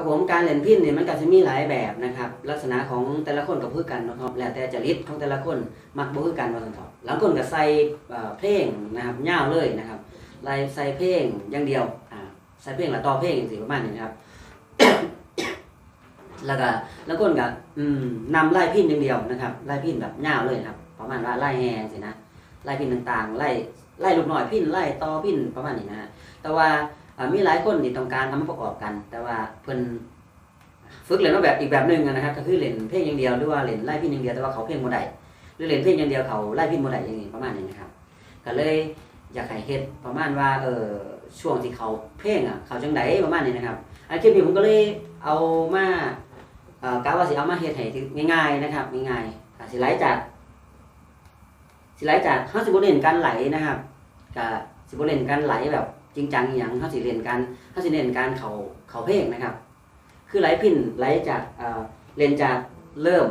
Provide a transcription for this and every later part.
ครับผมการเล่นพินเนี่ยมันก็จะมีหลายแบบนะครับ ลักษณะของแต่ละคนก็คือกันนะครับแล้วแต่จริตของแต่ละคนมักบ่คือกันว่าซั่นเถาะหลายคนก็ใส่เอ่อเพลงนะครับยาวเลยนะครับไล่ใส่เพลงอย่างเดียวอ่าใส่เพลงและต่อเพลงจังซี่ประมาณนี้นะครับ แล้วก็แล้วคนก็อืมนำไล่พินอย่างเดียวนะครับไล่พินแบบยาวเลยนะครับ ประมาณว่าไล่แฮงสินะไล่พินต่างๆไล่ไล่ลูกน้อยพินไล่ต่อพินประมาณนี้นะแต่ว่า มีหลายคนที่ต้องการทำมาประกอบกัน แต่ว่าเพิ่นฝึกเล่นมาแบบอีกแบบหนึงนะครับ ก็คือเล่นเพลงอย่างเดียวหรือว่าเล่นไล่พินอย่างเดียวแต่ว่าเขาเพลงบ่ได้หรือเล่นเพลงอย่างเดียวเขาไล่พินบ่ได้อย่างนี้ประมาณนี้นะครับ ก็เลยอยากให้เฮ็ดประมาณว่าเออช่วงที่เขาเพลงอะเขาจังไดประมาณนี้นะครับอันคลิปนี้ผมก็เลยเอามาเอ่อกะว่าสิเอามาเฮ็ดให้ง่ายๆนะครับง่ายๆก็สิไล่จากสิไล่จากเฮาสิบ่เล่นการไหลนะครับก็สิบ่เล่นการไหลแบบ จริงจังอย่างเขาสิเรียนการเขาสิเรียนการเขาเขาเพลงนะครับ คือไหลพินไหลจากเอ่อเรียนจากเริ่ม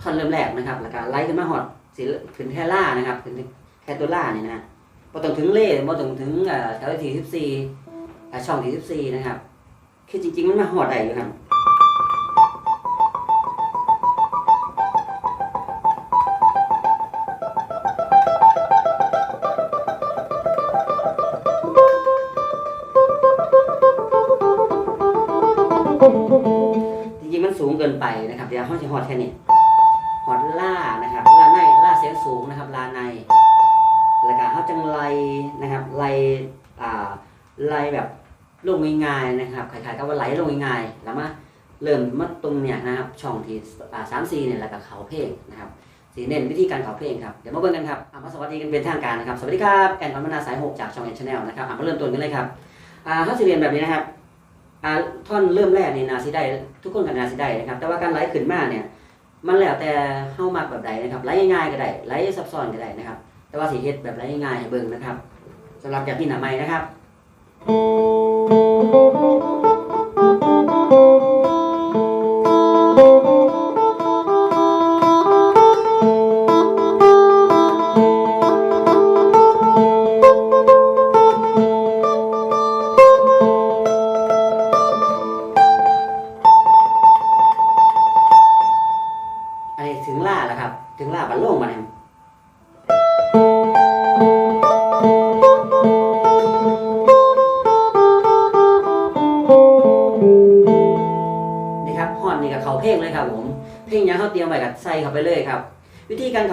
ท่อนเริ่มแรกนะครับ แล้วก็ไหลขึ้นมาหอดสิถึงแค่ล่านะครับถึงแค่ตัวล่านี่นะพอต้องถึงเล่พอต้องถึงเออแถวที่สิบสี่ช่องที่สิบสี่นะครับ คือจริง ๆ มันมาหอดได้อยู่ครับ จริงๆมันสูงเกินไปนะครับเดี๋ยวเขาจะหอดแค่นี้หอดล่านะครับล่าในล่าเสียงสูงนะครับลาในแล้วก็เขาจังไลนะครับไลอ่าไลแบบลงง่ายๆนะครับคล้ายๆกับว่าไหลลงง่ายๆแล้วมาเริ่มมาตรงเนี่ยนะครับช่องที่สามสี่เนี่ยแล้วก็เขาเพลงนะครับสีเน้นวิธีการเขาเพลงครับเดี๋ยวมาเบิ่งกันครับอะมาสวัสดีกันเป็นทางการนะครับสวัสดีครับแอนพัฒนาสายหกจากช่องแอนชาแนลนะครับอะมาเริ่มต้นกันเลยครับอ่าเขาสิเรียนแบบนี้นะครับ ท่อนเริ่มแรกนี่นาสิได้ทุกคนกันนาสิได้นะครับ แต่ว่าการไลฟ์ขึ้นมาเนี่ย มันแล้วแต่เฮามักแบบใดนะครับไลฟ์ง่ายก็ได้ไลฟ์ซับซ้อนก็ได้นะครับ แต่ว่าสีเฮ็ดแบบไลฟ์ง่ายให้เบิ่งนะครับสำหรับจากพี่หนาไม้นะครับ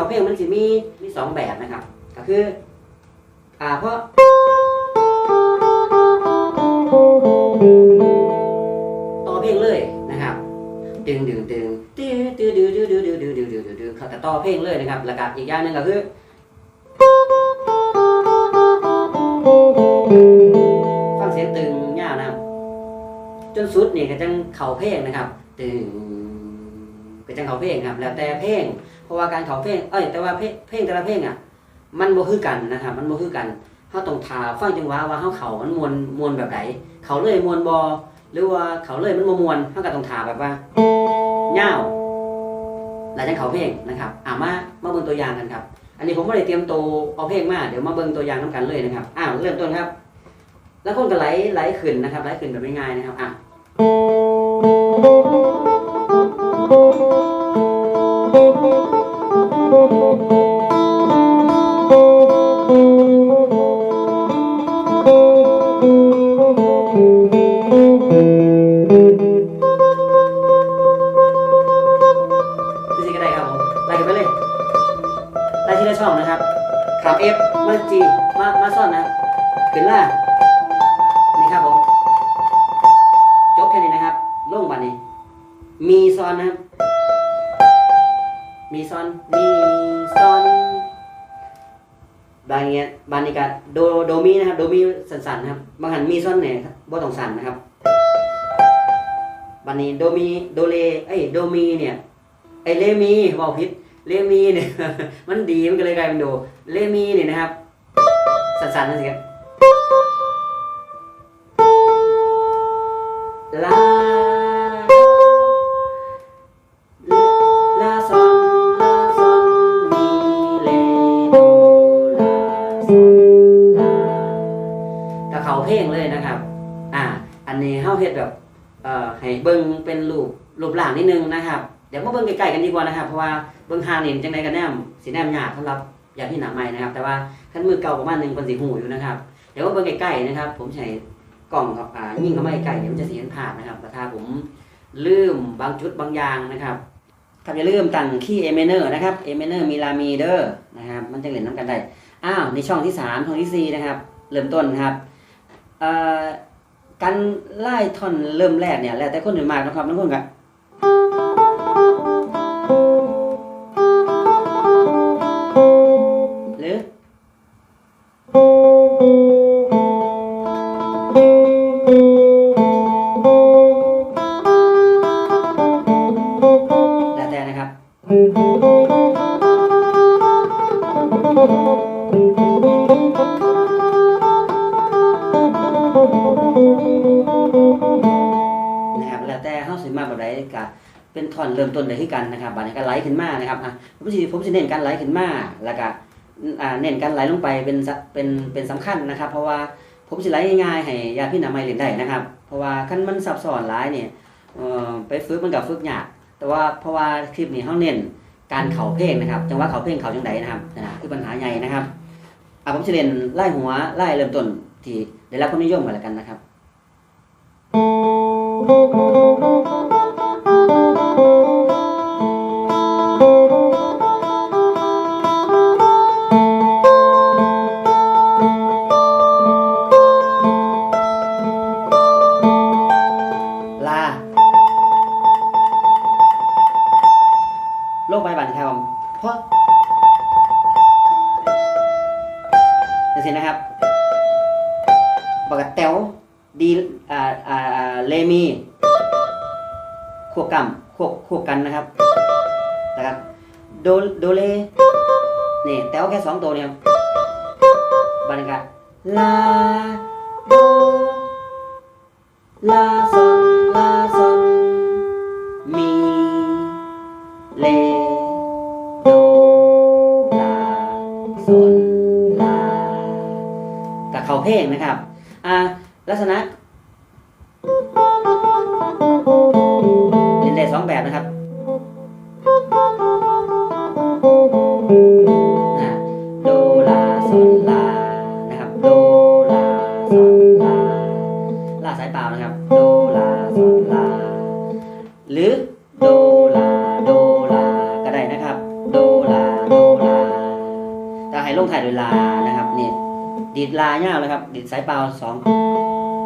เพลงมันจะมีมีสองแบบนะครับ ก็คือ อ่าเพราะต่อเพลงเลยนะครับดึงดึงดึงตื้อตื้อดื้อดื้อดื้อดื้อดื้อดื้อดื้อดื้อเขาจะต่อเพลงเลยนะครับแล้วก็อีกอย่างหนึ่งก็คือฟังเสียงตึงยาวนะครับ จนสุดนี่ก็จังเข่าเพลงนะครับ ตึงก็จังเข่าเพลงครับ แล้วแต่เพลง เพราะว่าการเข่าเพลงเอ้ยแต่ว่าเพลงเพลงแต่ละเพลงอะ มันบ่คือกันนะครับ มันบ่คือกันเขาต้องทาฟังจังหวะว่าเขาเข่ามันมวนมวนแบบไหนเขาเลยมวนบอหรือว่าเขาเลยมันมมวนเขาก็ต้องถาแบบว่าเง่าวหลายจังเขาเพลงนะครับอ่ามามาเบิ่งตัวอย่างกันครับ อันนี้ผมไม่ได้เตรียมตัวเอาเพลงมาเดี๋ยวมาเบิ่งตัวอย่างน้ำกันเลยนะครับอ้าวเริ่มต้นครับ แล้วคนก็ไหลไหลขึ้นนะครับไหลขึ้นแบบง่ายๆนะครับอะ มาซ่อนนะขึ้นล่านี่ครับผมจบแค่นี้นะครับลงบันนี้ มีซอนนะครับ มีซอน มีซอนบางเงี้ยบางนี้ก็โดโดมีนะครับโดมีสันๆนะครับบางหันมีซ้อนเนี่ยบ่ต้องสันนะครับบันนี้โดมีโดเลเอ้โดมีเนี่ยไอเลมีเว่าผิดเลมีเนี่ยมันดีมันก็เลยกลายเป็นโดเลมีเนี่ยนะครับ สันๆนั่นสิครับลาลาซอนลาซอนมีเลโดลาซอนลาก็เขาเพลงเลยนะครับ อ่า อันนี้เฮาเฮ็ดแบบเอ่อให้เบิ่งเป็นรูปรูปร่างนิดนึงนะครับ เดี๋ยวมาเบิ่งใกล้ๆกันดีกว่านะครับ เพราะว่าเบิ่งห่างนี่จังไดก็แนมสิแนมยากสำหรับ ญาติพี่หนาใหม่นะครับ แต่ว่าคันมือเก่าประมาณหนึ่งเพิ่นสิหูอยู่นะครับเดี๋ยวมาเบิ่งใกล้ๆนะครับ ผมใช้กล้องครับอ่ายิงเข้ามาใกล้ๆเดี๋ยวมันจะเสิเห็นภาพนะครับแต่ถ้าผมลืมบางจุดบางอย่างนะครับครับอย่าลืมตั้งคีย์ A minor นะครับ A minor มีลามีเดอร์นะครับ มันจะเล่นน้ำกันได้อ้าวในช่องที่สามช่องที่สี่นะครับ เริ่มต้นครับเอ่อการไล่ท่อนเริ่มแรกเนี่ยแล้วแต่คนอื่นมากนะครับบางคนก็ ก็เป็นท่อนเริ่มต้นได้คือกันนะครับบัดนี้ก็ไหลขึ้นมานะครับอะผมสิผมสิเน้นการไหลขึ้นมาแล้วก็อ่าเน้นการไหลลงไปเป็นเป็นเป็นสำคัญนะครับ เพราะว่าผมสิไหลง่ายๆให้ญาติพี่น้องใหม่เล่นได้นะครับ เพราะว่าคันมันซับซ้อนหลายเนี่ยเอ่อไปฝึกมันก็ฝึกยากแต่ว่าเพราะว่าคลิปนี้เฮาเน้นการเข่าเพลงนะครับ จังหวะเข่าเพลงเข่าจังไดนะครับนั่นนะคือปัญหาใหญ่นะครับอะผมสิเล่นไล่หัวไล่เริ่มต้นที่ได้รับความนิยมกันแล้วกันนะครับล อ่าอ่าอ่าเลมีควบกำควบควบกันนะครับนะครับโดโดเลนี่แตวแค่สองตัวเนี่ยครับบันกันลาโดลาซอนลาซอนมีเลโดลาซอนลากับเขาเพลงนะครับอ่าลักษณะ เล่นได้สองแบบนะครับนะโดลาซอนลานะครับโดลาซอนลาลาสายเปล่านะครับโดลาซอนลาหรือโดลาโดลาก็ได้นะครับ โดลาโดลาแต่ให้ลงถ่ายโดยลานะครับนี่ดีดลาเงาเลยครับดีดสายเปล่าสอง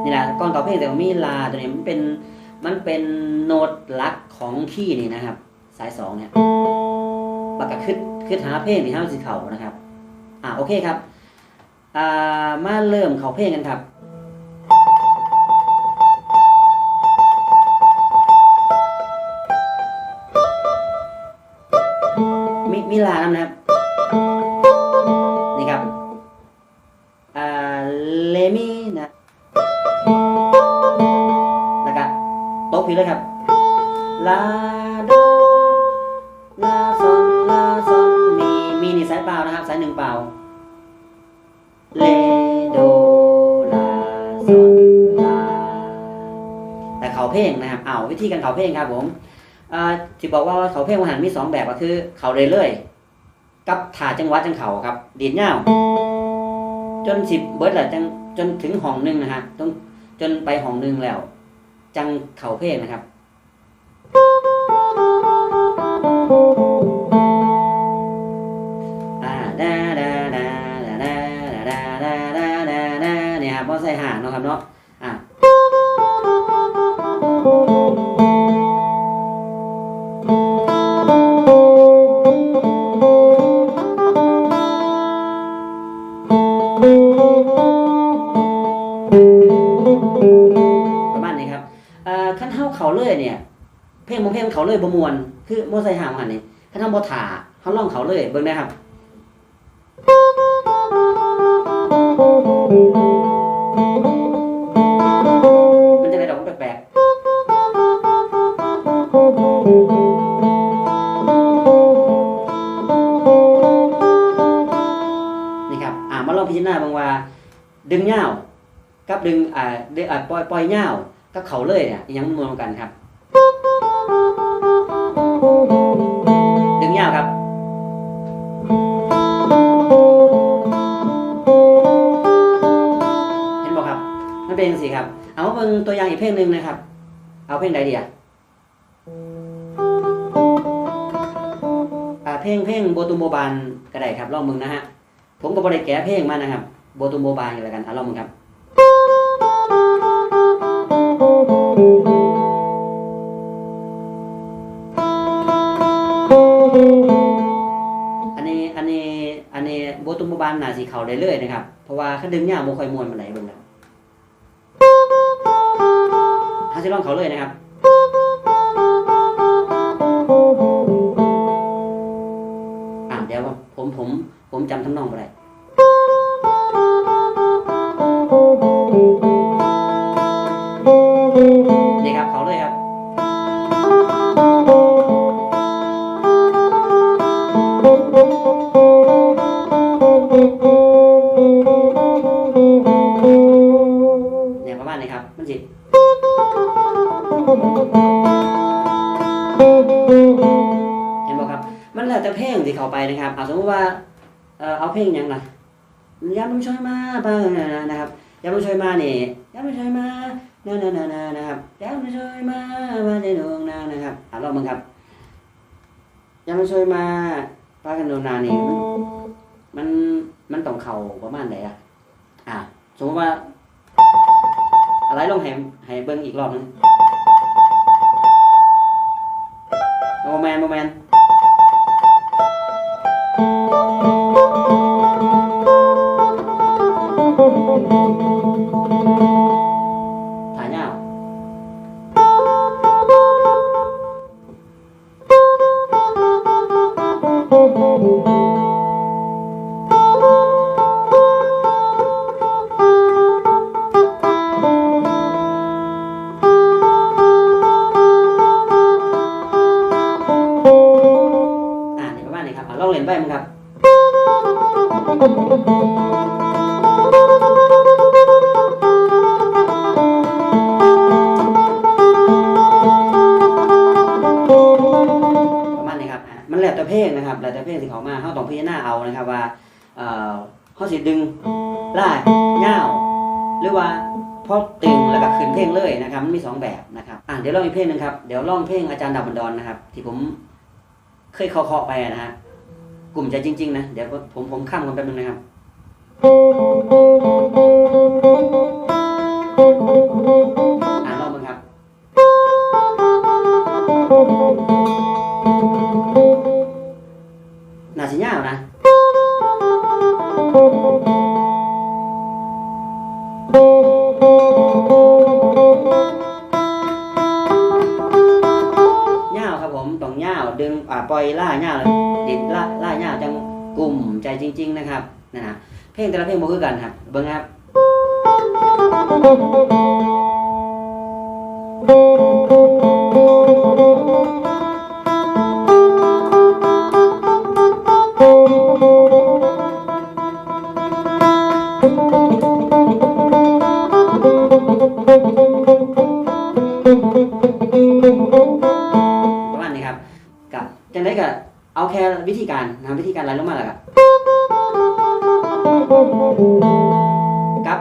นี่แหละก้อนเก่าเพลงแต่ว่ามีลาตัวนี้มันเป็นมันเป็นโน้ตลักของคีย์นี่นะครับ สายสองเนี่ยปากกาขึ้นขึ้นหาเพลงที่ห้าสิเข่านะครับ อ่าโอเคครับอ่ามาเริ่มเข่าเพลงกันครับมิมิลานำนะครับ โต๊ะพีเลยครับลาโดลาซอนลาซอนมีมีนี่สายเปล่านะครับ สายหนึ่งเปล่าเลโดลาซอนลาแต่เขาเพลงนะครับเอาวิธีการเขาเพลงครับผมที่บอกว่าเขาเพลงวหันมีสองแบบก็คือ เขาเรื่อยๆกับถ่าจังหวะจังเขาครับ ดีดเงาวจนสิบเบิร์ดแหละจังจนถึงห้องหนึ่งนะฮะต้องจนไปห้องหนึ่งแล้ว จังเข่าเพลงนะครับ เนี่ยครับว่าใส่ห่างเนาะครับเนาะ อ่อขั้นเท้าเขาเลยเนี่ย เพลงบางเพลงเขาเลยบ่มวนคือโมใส่หางหันนี่ขั้นเท้าบ่ถาเขาล่องเขาเลยเบิ่งนะครับมันจะได้ดอกแปลกๆนี่ครับอ่ามาลองพิจารณาบางว่า ดึงเงาวกับดึงอ่าดึงอ่าปล่อยปล่อยเงาว กับเขาเลยเนี่ยยังมันมวนกันครับดึงยาวครับ เห็นบอกครับ มันเป็นสิครับ เอาเบิ่งตัวอย่างอีกเพลงหนึ่งนะครับ เอาเพลงใดดีอะอ่เพลงเพลงโบตูโมบานก็ได้ครับลองมึงนะฮะผมก็บริแก้เพลงมานะครับโบตูโมบานกันแล้วกันอะลองมึงครับ โบตูโมนาสิเขาได้เลยนะครับ เพราะว่าคันดึงยาวบ่ค่อยมวนปานใดเบิ่งแล้วถ้าสิลองเขาเลยนะครับอ่านเดี๋ยวผมผมผมจำทำนองบ่ได้นี่ เอ่อเอาเพลงหยังล่ะยามมันช่วยมาบ้างนะครับยามมันช่วยมานี่ยามมันช่วยมานานานานานะครับยามมันช่วยมามาในดวงนานะครับอะลองมึงครับยามมันช่วยมาป้ากันดวงนานี่มันมันมันต้องเข้าประมาณไหนอะอะสมมติว่า อะไรลงให้ให้เบิ่งอีกรอบหนึงโมแมนโมแมน แล้วแต่เพลงที่เขามาเขาต้องพิจารณาเอานะครับว่าเอ่อเขาสิดึงล่ายยาวหรือว่าพอตึงแล้วก็ขึ้นเพลงเลยนะครับมันมีสองแบบนะครับอะเดี๋ยวลองอีกเพลงหนึงครับเดี๋ยวลองเพลงอาจารย์ดาวบันดอนนะครับ ที่ผมเคยเคาะๆไปนะฮะกลุ่มใจจริง ๆ นะเดี๋ยวผมผมข้ามกันแป๊บนึงนะครับอ่า คือกันครับ เบิ่งครับประมาณนี้ครับกับจังได้กับเอาแค่วิธีการนะวิธีการไล่ลงมาแล้วครับ กับ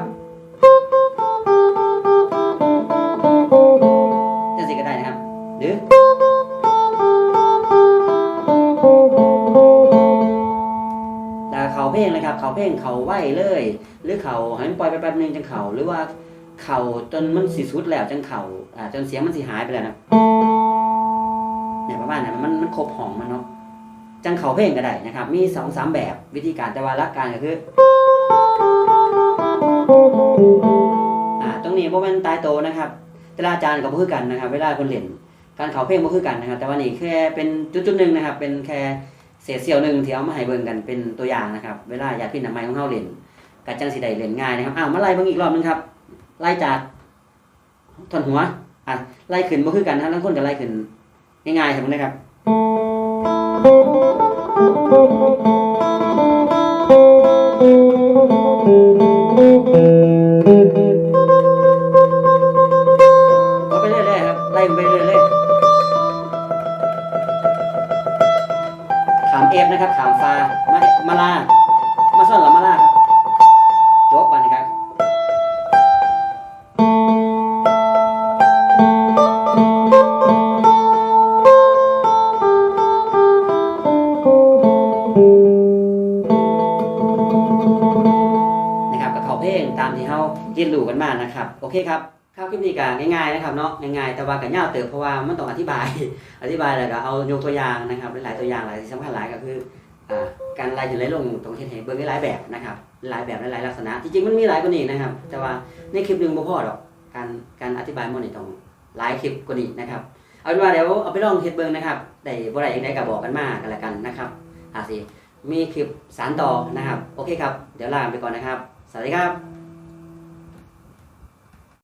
จังสิก็ได้นะครับ หรือแล้วเขาเพลงเลยครับ เขาเพลงเขาไหวเลย หรือเขาให้มันปล่อยไปแป๊บนึงจังเขาหรือว่าเขาจนมันสิสุดแล้วจังเขาอ่าจนเสียงมันสิหายไปแล้วนะเนี่ยประมาณนั้นมันมันครบห้องมันเนาะจังเขาเพลงก็ได้นะครับ มีสองสามแบบวิธีการแต่ว่าลักการก็คือ อ่าตรงนี้โมเมนตายโตนะครับ แต่ละอาจารย์ก็บ่คือกันนะครับ เวลาคนเล่นการเขาเพลงบ่คือกันนะครับ แต่ว่านี่แค่เป็นจุดๆหนึ่งนะครับ เป็นแค่เศษเสี้ยวหนึ่งที่เอามาให้เบิ่งกันเป็นตัวอย่างนะครับ เวลาอยากพินน้ำไม้ของเฮาเล่นกัจังสิได้เล่นง่ายนะครับอ้าวมาไล่เบิ่งอีกรอบหนึงครับ ไล่จากท่อนหัวอะไล่ขึ้นบ่คือกันนะทั้งคนก็ไล่ขึ้นง่ายๆครับนะครับ ล่ไปเรื่อยเลยขามเอฟนะครับขามฟามามาลามาซ่อนหรือมาลาครับจบบันนะครับนะครับกับเขาเพลงตามที่เขาเรียนรู้กันมานะครับ โอเคครับ ข้าวคลิปนี้ก็ง่ายๆนะครับเนาะง่ายๆแต่ว่าก็ยาวเติบเพราะว่ามันต้องอธิบาย อธิบายแล้วก็เอายกตัวอย่างนะครับหลายตัวอย่างหลายที่สำคัญหลายก็คือการไล่ถึงไล่ลงตรงเทศให้เบิ่งหลายแบบนะครับหลายแบบหลายลักษณะจริงๆมันมีหลายกว่านี้นะครับ แต่ว่าในคลิปหนึ่งบ่พอหรอกการการอธิบายมันนี่ต้องหลายคลิปกว่านี้นะครับเอาเป็นว่าเดี๋ยวเอาไปลองเฮ็ดเบิ่งนะครับได้บ่ได้ยังไงก็บอกกันมากกันแล้วกันนะครับอาสิมีคลิปสารต่อนะครับ โอเคครับ เดี๋ยวลาไปก่อนนะครับ สวัสดีครับ